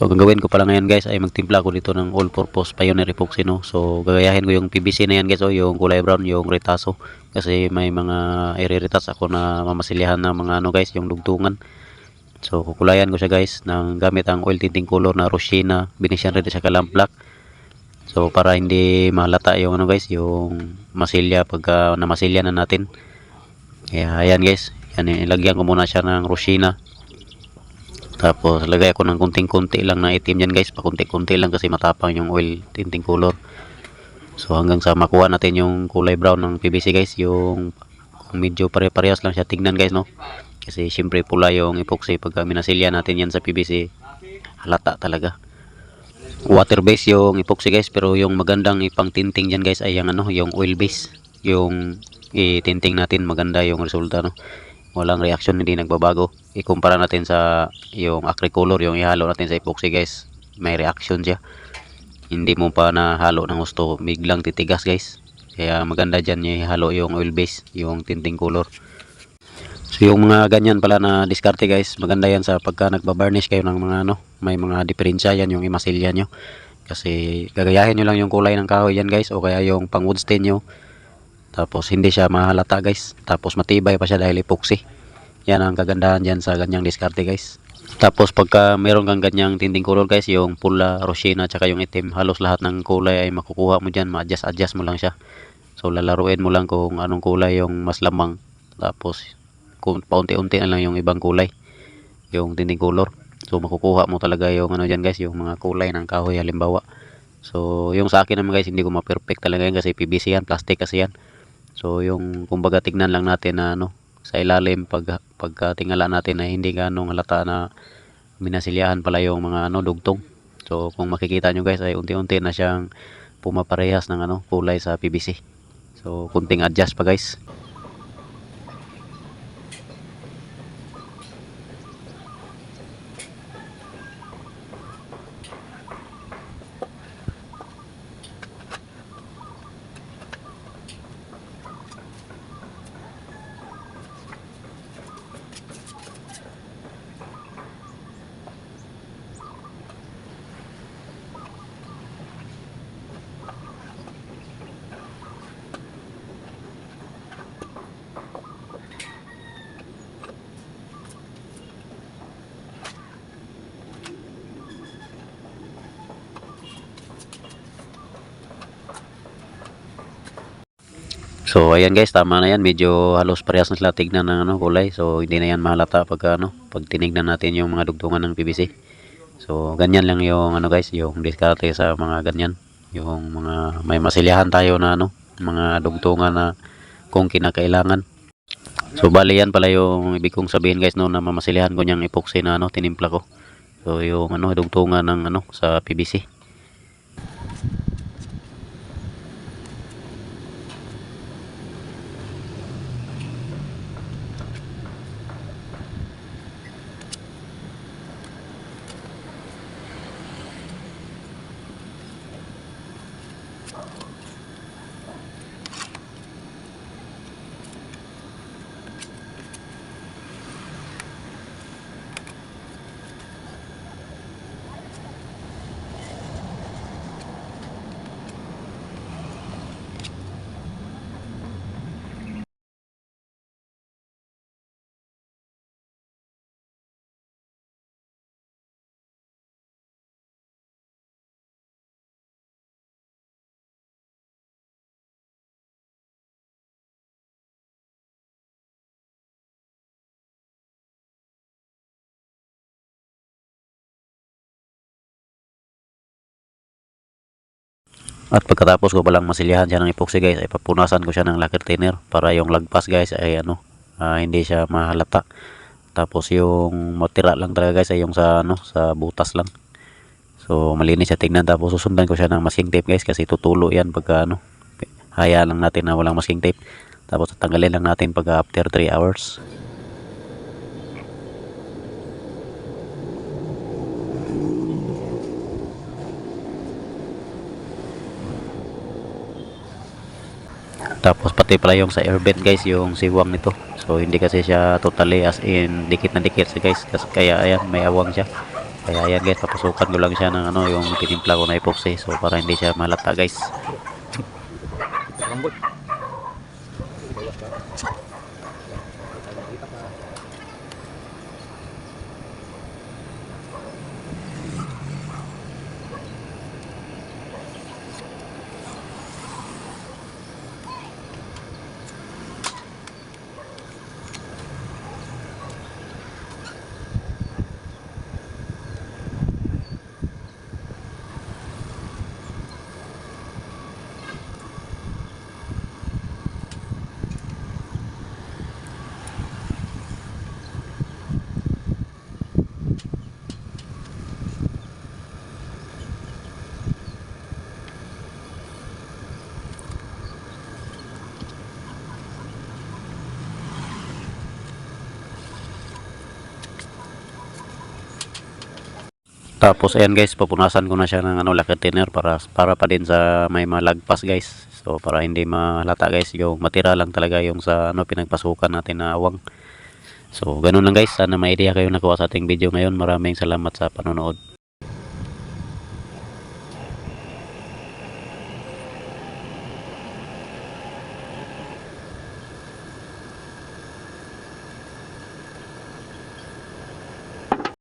So gagawin ko pala ngayon guys ay magtimpla ko dito ng all purpose pioneer epoxy no. So gagayahin ko yung PVC na yan guys o yung kulay brown yung retaso kasi may mga i-retouch ako na mamasilyahan ng mga ano guys yung dugtungan. So kukulayan ko siya guys ng gamit ang oil tinting color na Roshina Venetian Red sa Lamp Black. So para hindi malata yung ano guys yung masilya pagka namasilya na natin. Kaya ayan guys, yan ilagyan ko muna siya ng Roshina tapos lagay ako ng kunting-kunti lang na itim yan guys. Pakunti-kunti lang kasi matapang yung oil tinting color. So hanggang sa makuha natin yung kulay brown ng PVC guys. Yung kung medyo pare-parehas lang siya tignan guys no. Kasi syempre pula yung epoxy pagka minasilya natin yan sa PVC. Halata talaga. Water base yung epoxy guys. Pero yung magandang ipang tinting dyan guys ay yung ano yung oil base. Yung itinting natin maganda yung resulta no walang reaction hindi nagbabago. Ikumpara natin sa yung acricolor yung ihalo natin sa epoxy guys. May reaction siya. Hindi mo pa nahalo ng gusto. Biglang titigas guys. Kaya maganda dyan yung ihalo yung oil base yung tinting color. So yung mga ganyan pala na diskarte guys maganda yan sa pagka nagbabarnish kayo ng mga ano may mga diferensya. Yan yung imasilya nyo. Kasi gagayahin nyo lang yung kulay ng kahoy yan guys o kaya yung pang wood stain nyo tapos hindi siya mahalata guys. Tapos matibay pa siya dahil epoxy. Yan ang kagandahan dyan sa ganyang diskarte guys. Tapos pagka meron kang ganyang tinding color guys, yung pula, rosina, tsaka yung itim, halos lahat ng kulay ay makukuha mo dyan. Ma-adjust-adjust mo lang siya. So lalaruin mo lang kung anong kulay yung mas lamang. Tapos paunti-unti na lang yung ibang kulay. Yung tinding color. So makukuha mo talaga yung ano dyan guys, yung mga kulay ng kahoy halimbawa. So yung sa akin naman guys, hindi ko ma-perfect talaga yan kasi PVC yan, plastic kasi yan. So yung kumbaga tignan lang natin na ano sa ilalim pag pagkatingala natin na hindi ganong halata na minasilyahan pala yung mga ano dugtong. So kung makikita nyo guys ay unti-unti na siyang pumaparehas ng ano kulay sa PVC. So kunting adjust pa guys. So ayan guys, tama na yan. Medyo halos parehas na sila tignan ng ano, kulay. So hindi na yan mahalata pag ano, pag tinignan natin yung mga dugtungan ng PVC. So ganyan lang yung ano guys, yung diskarte sa mga ganyan. Yung mga may masilyahan tayo na ano, mga dugtungan na kung kinakailangan. So bali yan pala yung ibig kong sabihin guys no na mamasilihan ko niyang epoxy na ano, tinimpla ko. So yung ano, dugtungan ng ano sa PVC. At pagkatapos ko palang masilyahan siya ng epoxy guys, ay papunasan ko siya ng lacquer thinner para yung lagpas guys ay ano, ah, hindi siya mahalata. Tapos yung matira lang talaga guys ay yung sa ano, sa butas lang. So malinis siya tingnan tapos susundan ko siya ng masking tape guys kasi tutulo yan pagka ano, haya lang natin na walang masking tape. Tapos tatanggalin lang natin pag after 3 hours. Tapos pati pala yung sa air guys, yung siwang nito. So hindi kasi siya totally as in dikit na dikit siya guys. Kasi kaya ayan, may awang siya. Kaya ayan guys, papasukan ko lang siya ng ano, yung tinimpla ko na epoxy. So para hindi siya malata guys. Tapos ayan guys, pupunasan ko na siya ng ano, thinner para para pa din sa may malagpas guys. So para hindi malata guys, yung matira lang talaga yung sa ano pinagpasukan natin na awang. So ganun lang guys, sana may idea kayo nakuha sa ating video ngayon. Maraming salamat sa panonood.